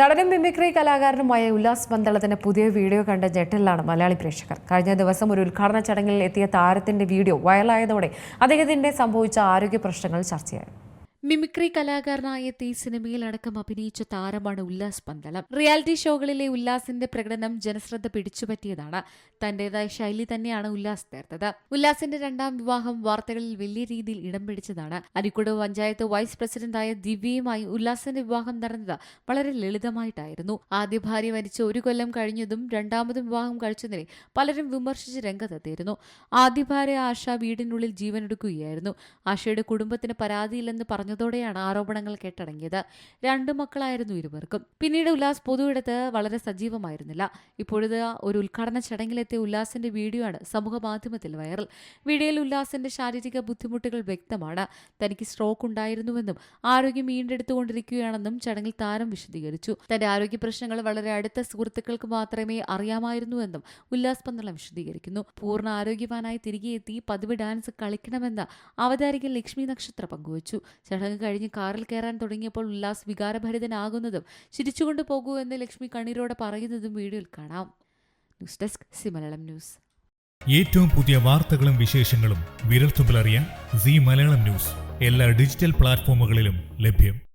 നടനും മിമിക്രി കലാകാരനുമായ ഉല്ലാസ് പന്തളത്തിന്റെ പുതിയ വീഡിയോ കണ്ട ഞെട്ടലിലാണ് മലയാളി പ്രേക്ഷകർ. കഴിഞ്ഞ ദിവസം ഒരു ഉദ്ഘാടന ചടങ്ങിൽ എത്തിയ താരത്തിന്റെ വീഡിയോ വൈറലായതോടെ അദ്ദേഹത്തിന്റെ സംഭവിച്ച ആരോഗ്യ പ്രശ്നങ്ങൾ ചർച്ചയായി. മിമിക്രി കലാകാരനായ തീ സിനിമയിൽ അടക്കം അഭിനയിച്ച താരമാണ് ഉല്ലാസ് പന്തളം. റിയാലിറ്റി ഷോകളിലെ ഉല്ലാസിന്റെ പ്രകടനം ജനശ്രദ്ധ പിടിച്ചുപറ്റിയതാണ്. തന്റേതായ ശൈലി തന്നെയാണ് ഉല്ലാസ് തീർത്തത്. ഉല്ലാസിന്റെ രണ്ടാം വിവാഹം വാർത്തകളിൽ വലിയ രീതിയിൽ ഇടം പിടിച്ചതാണ്. അരിക്കുട പഞ്ചായത്ത് വൈസ് പ്രസിഡന്റായ ദിവ്യയുമായി ഉല്ലാസിന്റെ വിവാഹം നടന്നത് വളരെ ലളിതമായിട്ടായിരുന്നു. ആദ്യ ഭാര്യ മരിച്ച ഒരു കൊല്ലം കഴിഞ്ഞതും രണ്ടാമതും വിവാഹം കഴിച്ചതിനെ പലരും വിമർശിച്ച് രംഗത്തെത്തിയിരുന്നു. ആദ്യ ഭാര്യ ആശ വീടിനുള്ളിൽ ജീവനെടുക്കുകയായിരുന്നു. ആശയുടെ കുടുംബത്തിന് പരാതിയില്ലെന്ന് പറഞ്ഞതോടെയാണ് ആരോപണങ്ങൾ കേട്ടടങ്ങിയത്. രണ്ടു മക്കളായിരുന്നു ഇരുവർക്കും. പിന്നീട് ഉല്ലാസ് പൊതുവിടത്ത് വളരെ സജീവമായിരുന്നില്ല. ഇപ്പോഴത്തെ ഒരു ഉദ്ഘാടന ചടങ്ങിലെത്തിയ ഉല്ലാസിന്റെ വീഡിയോ ആണ് സമൂഹ മാധ്യമത്തിൽ വൈറൽ. വീഡിയോയിൽ ഉല്ലാസിന്റെ ശാരീരിക ബുദ്ധിമുട്ടുകൾ വ്യക്തമാണ്. തനിക്ക് സ്ട്രോക്ക് ഉണ്ടായിരുന്നുവെന്നും ആരോഗ്യം വീണ്ടെടുത്തുകൊണ്ടിരിക്കുകയാണെന്നും ചടങ്ങിൽ താരം വിശദീകരിച്ചു. തന്റെ ആരോഗ്യ പ്രശ്നങ്ങൾ വളരെ അടുത്ത സുഹൃത്തുക്കൾക്ക് മാത്രമേ അറിയാമായിരുന്നുവെന്നും ഉല്ലാസ് പന്തളം വിശദീകരിക്കുന്നു. പൂർണ ആരോഗ്യവാനായി തിരികെ എത്തി പതിവ് ഡാൻസ് കളിക്കണമെന്ന് അവതാരിക ലക്ഷ്മി നക്ഷത്ര പങ്കുവച്ചു. ചടങ്ങ് കഴിഞ്ഞ് കാറിൽ കയറാൻ തുടങ്ങിയപ്പോൾ ഉല്ലാസ് വികാരഭരിതനാകുന്നതും ചിരിച്ചുകൊണ്ട് പോകൂ എന്ന് ലക്ഷ്മി കണ്ണീരോടെ പറയുന്നതും വീഡിയോയിൽ കാണാം. News desk C Malayalam news. ഏറ്റവും പുതിയ വാർത്തകളും വിശേഷങ്ങളും വിരൽത്തുമ്പിലറിയാൻ സി മലയാളം ന്യൂസ്. എല്ലാ ഡിജിറ്റൽ പ്ലാറ്റ്ഫോമുകളിലും ലഭ്യം.